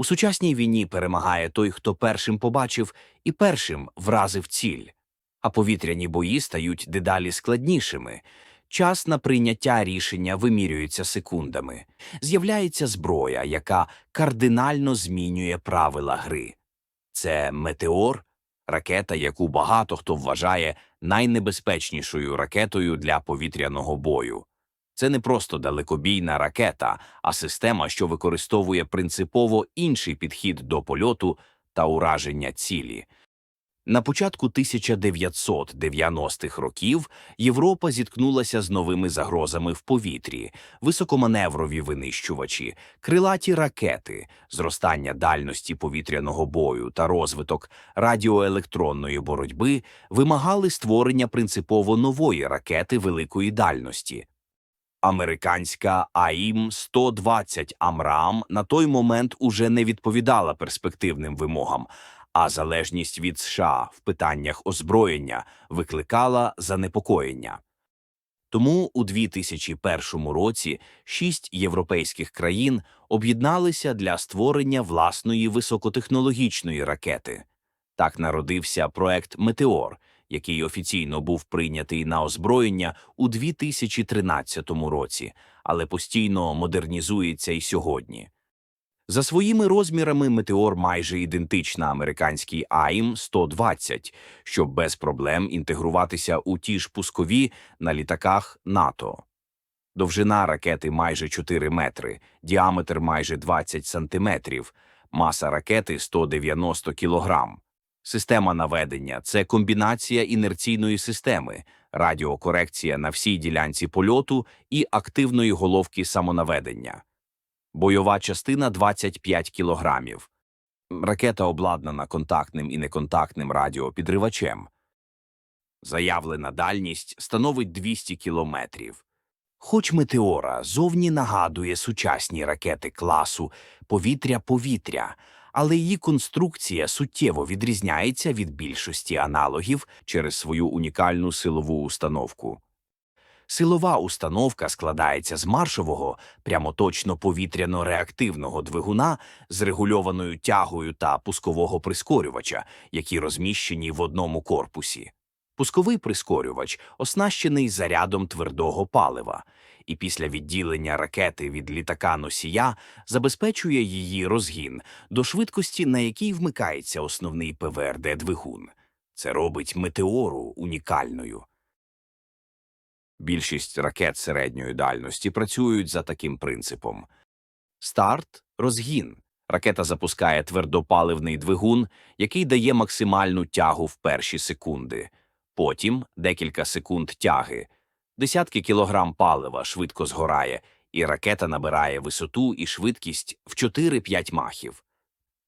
У сучасній війні перемагає той, хто першим побачив і першим вразив ціль, а повітряні бої стають дедалі складнішими. Час на прийняття рішення вимірюється секундами. З'являється зброя, яка кардинально змінює правила гри. Це метеор, ракета, яку багато хто вважає найнебезпечнішою ракетою для повітряного бою. Це не просто далекобійна ракета, а система, що використовує принципово інший підхід до польоту та ураження цілі. На початку 1990-х років Європа зіткнулася з новими загрозами в повітрі, високоманеврові винищувачі, крилаті ракети, зростання дальності повітряного бою та розвиток радіоелектронної боротьби вимагали створення принципово нової ракети великої дальності. Американська АІМ-120 Амрам на той момент уже не відповідала перспективним вимогам, а залежність від США в питаннях озброєння викликала занепокоєння. Тому у 2001 році шість європейських країн об'єдналися для створення власної високотехнологічної ракети. Так народився проект Метеор, який офіційно був прийнятий на озброєння у 2013 році, але постійно модернізується і сьогодні. За своїми розмірами метеор майже ідентична американській АІМ-120, щоб без проблем інтегруватися у ті ж пускові на літаках НАТО. Довжина ракети майже 4 метри, діаметр майже 20 сантиметрів, маса ракети 190 кілограм. Система наведення – це комбінація інерційної системи, радіокорекція на всій ділянці польоту і активної головки самонаведення. Бойова частина 25 кілограмів. Ракета обладнана контактним і неконтактним радіопідривачем. Заявлена дальність становить 200 кілометрів. Хоч метеора зовні нагадує сучасні ракети класу повітря-повітря, але її конструкція суттєво відрізняється від більшості аналогів через свою унікальну силову установку. Силова установка складається з маршового, прямоточно повітряно-реактивного двигуна з регульованою тягою та пускового прискорювача, які розміщені в одному корпусі. Пусковий прискорювач оснащений зарядом твердого палива, і після відділення ракети від літака носія забезпечує її розгін до швидкості, на якій вмикається основний ПВРД-двигун. Це робить метеору унікальною. Більшість ракет середньої дальності працюють за таким принципом. Старт – розгін. Ракета запускає твердопаливний двигун, який дає максимальну тягу в перші секунди. Потім декілька секунд тяги. Десятки кілограм палива швидко згорає, і ракета набирає висоту і швидкість в 4-5 махів.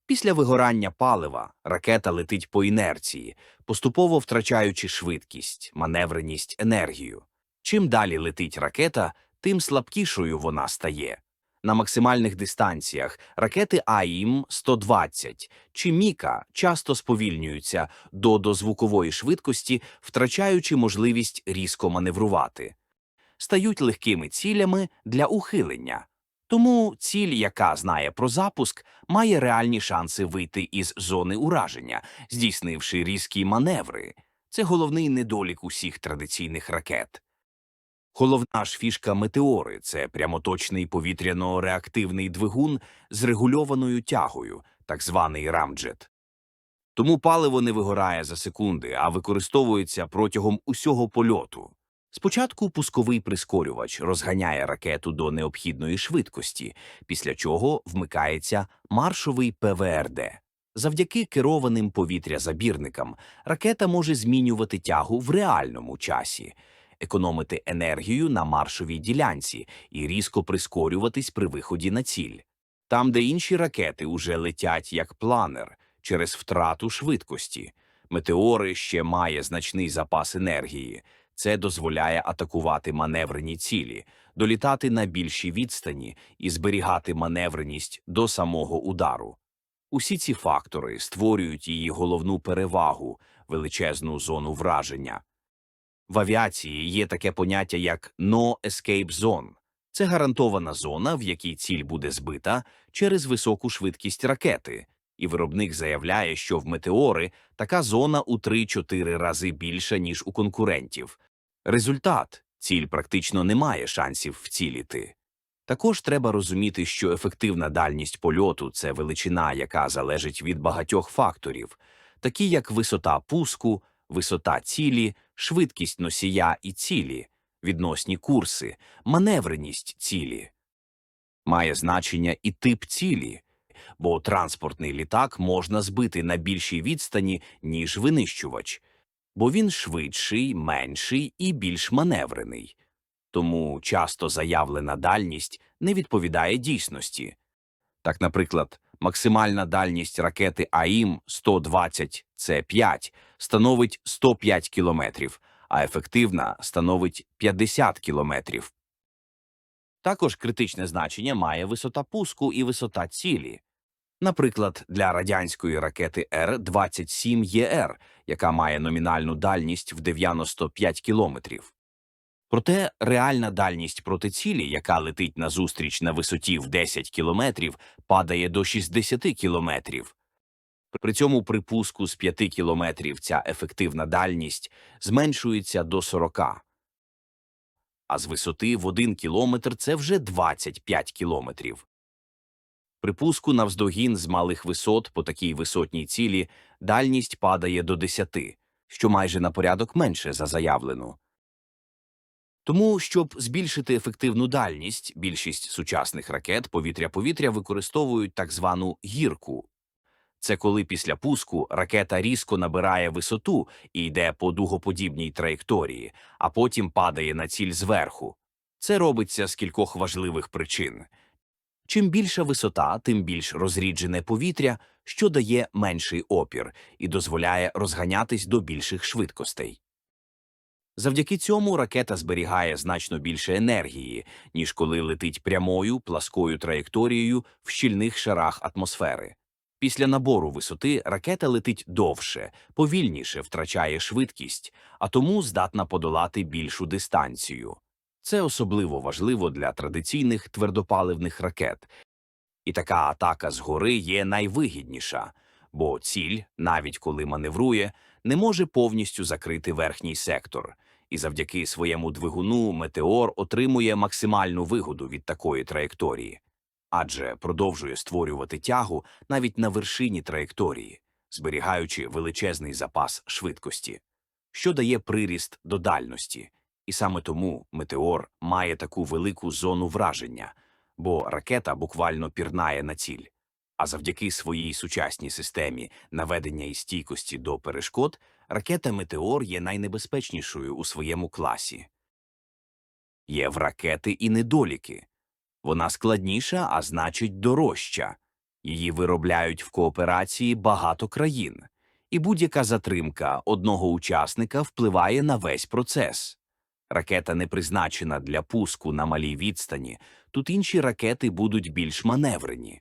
Після вигорання палива ракета летить по інерції, поступово втрачаючи швидкість, маневреність, енергію. Чим далі летить ракета, тим слабкішою вона стає. На максимальних дистанціях ракети АІМ-120 чи Міка часто сповільнюються до дозвукової швидкості, втрачаючи можливість різко маневрувати. Стають легкими цілями для ухилення. Тому ціль, яка знає про запуск, має реальні шанси вийти із зони ураження, здійснивши різкі маневри. Це головний недолік усіх традиційних ракет. Головна ж фішка метеори це прямоточний повітряно-реактивний двигун з регульованою тягою, так званий рамджет. Тому паливо не вигорає за секунди, а використовується протягом усього польоту. Спочатку пусковий прискорювач розганяє ракету до необхідної швидкості, після чого вмикається маршовий ПВРД. Завдяки керованим повітрязабірникам ракета може змінювати тягу в реальному часі економити енергію на маршовій ділянці і різко прискорюватись при виході на ціль. Там, де інші ракети уже летять як планер через втрату швидкості. Метеори ще має значний запас енергії. Це дозволяє атакувати маневрені цілі, долітати на більші відстані і зберігати маневреність до самого удару. Усі ці фактори створюють її головну перевагу величезну зону враження. В авіації є таке поняття як «no escape zone» Це гарантована зона, в якій ціль буде збита через високу швидкість ракети, і виробник заявляє, що в метеори така зона у 3-4 рази більша, ніж у конкурентів. Результат ціль практично не має шансів вціліти. Також треба розуміти, що ефективна дальність польоту це величина, яка залежить від багатьох факторів, такі як висота пуску, висота цілі, швидкість носія і цілі, відносні курси, маневреність цілі. Має значення і тип цілі, бо транспортний літак можна збити на більшій відстані, ніж винищувач, бо він швидший, менший і більш маневрений. Тому часто заявлена дальність не відповідає дійсності. Так, наприклад, максимальна дальність ракети АІМ-120 С5 становить 105 кілометрів, а ефективна становить 50 кілометрів. Також критичне значення має висота пуску і висота цілі. Наприклад, для радянської ракети Р-27ЄР, яка має номінальну дальність в 95 кілометрів. Проте реальна дальність проти цілі, яка летить назустріч на висоті в 10 кілометрів, падає до 60 кілометрів. При цьому при пуску з 5 кілометрів ця ефективна дальність зменшується до 40. А з висоти в 1 кілометр це вже 25 кілометрів. При пуску навздогін з малих висот по такій висотній цілі дальність падає до 10, що майже на порядок менше за заявлену. Тому, щоб збільшити ефективну дальність, більшість сучасних ракет повітря-повітря використовують так звану гірку. Це коли після пуску ракета різко набирає висоту і йде по дугоподібній траєкторії, а потім падає на ціль зверху. Це робиться з кількох важливих причин. Чим більша висота, тим більш розріджене повітря, що дає менший опір і дозволяє розганятись до більших швидкостей. Завдяки цьому ракета зберігає значно більше енергії, ніж коли летить прямою пласкою траєкторією в щільних шарах атмосфери. Після набору висоти ракета летить довше, повільніше втрачає швидкість, а тому здатна подолати більшу дистанцію. Це особливо важливо для традиційних твердопаливних ракет. І така атака згори є найвигідніша, бо ціль, навіть коли маневрує, не може повністю закрити верхній сектор, і завдяки своєму двигуну метеор отримує максимальну вигоду від такої траєкторії, адже продовжує створювати тягу навіть на вершині траєкторії, зберігаючи величезний запас швидкості, що дає приріст до дальності. І саме тому метеор має таку велику зону враження, бо ракета буквально пірнає на ціль. А завдяки своїй сучасній системі наведення і стійкості до перешкод, ракета Метеор є найнебезпечнішою у своєму класі. Є в ракети і недоліки. Вона складніша, а значить дорожча. Її виробляють в кооперації багато країн, і будь-яка затримка одного учасника впливає на весь процес. Ракета не призначена для пуску на малій відстані, тут інші ракети будуть більш маневрені.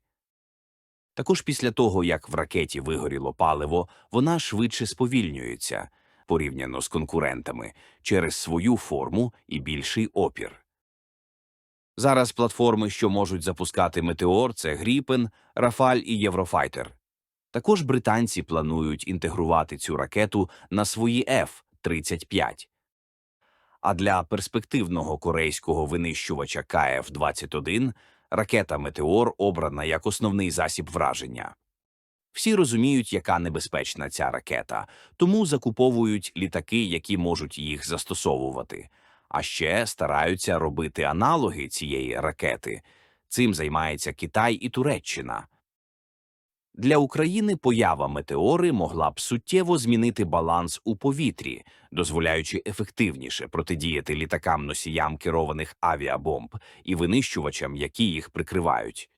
Також після того, як в ракеті вигоріло паливо, вона швидше сповільнюється порівняно з конкурентами через свою форму і більший опір. Зараз платформи, що можуть запускати метеор, це Гріпен, Рафаль і Єврофайтер. Також британці планують інтегрувати цю ракету на свої F-35. А для перспективного корейського винищувача КФ-21 ракета Метеор обрана як основний засіб враження. Всі розуміють, яка небезпечна ця ракета, тому закуповують літаки, які можуть їх застосовувати, а ще стараються робити аналоги цієї ракети. Цим займається Китай і Туреччина. Для України поява метеори могла б суттєво змінити баланс у повітрі, дозволяючи ефективніше протидіяти літакам носіям керованих авіабомб і винищувачам, які їх прикривають.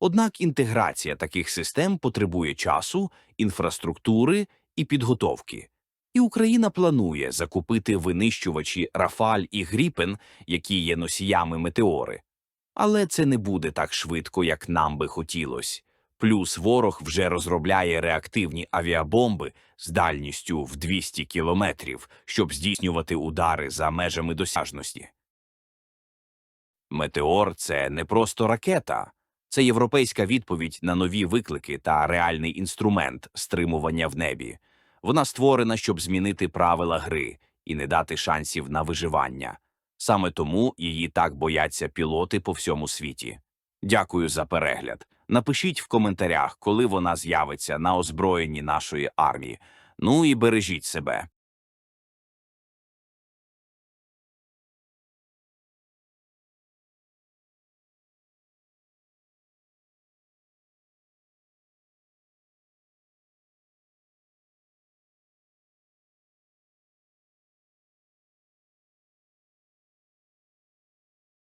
Однак інтеграція таких систем потребує часу, інфраструктури і підготовки. І Україна планує закупити винищувачі Рафаль і Гріпен, які є носіями метеори. Але це не буде так швидко, як нам би хотілося. Плюс ворог вже розробляє реактивні авіабомби з дальністю в 200 кілометрів, щоб здійснювати удари за межами досяжності. Метеор це не просто ракета, це європейська відповідь на нові виклики та реальний інструмент стримування в небі. Вона створена, щоб змінити правила гри і не дати шансів на виживання. Саме тому її так бояться пілоти по всьому світі. Дякую за перегляд. Напишіть в коментарях, коли вона з'явиться на озброєнні нашої армії. Ну і бережіть себе.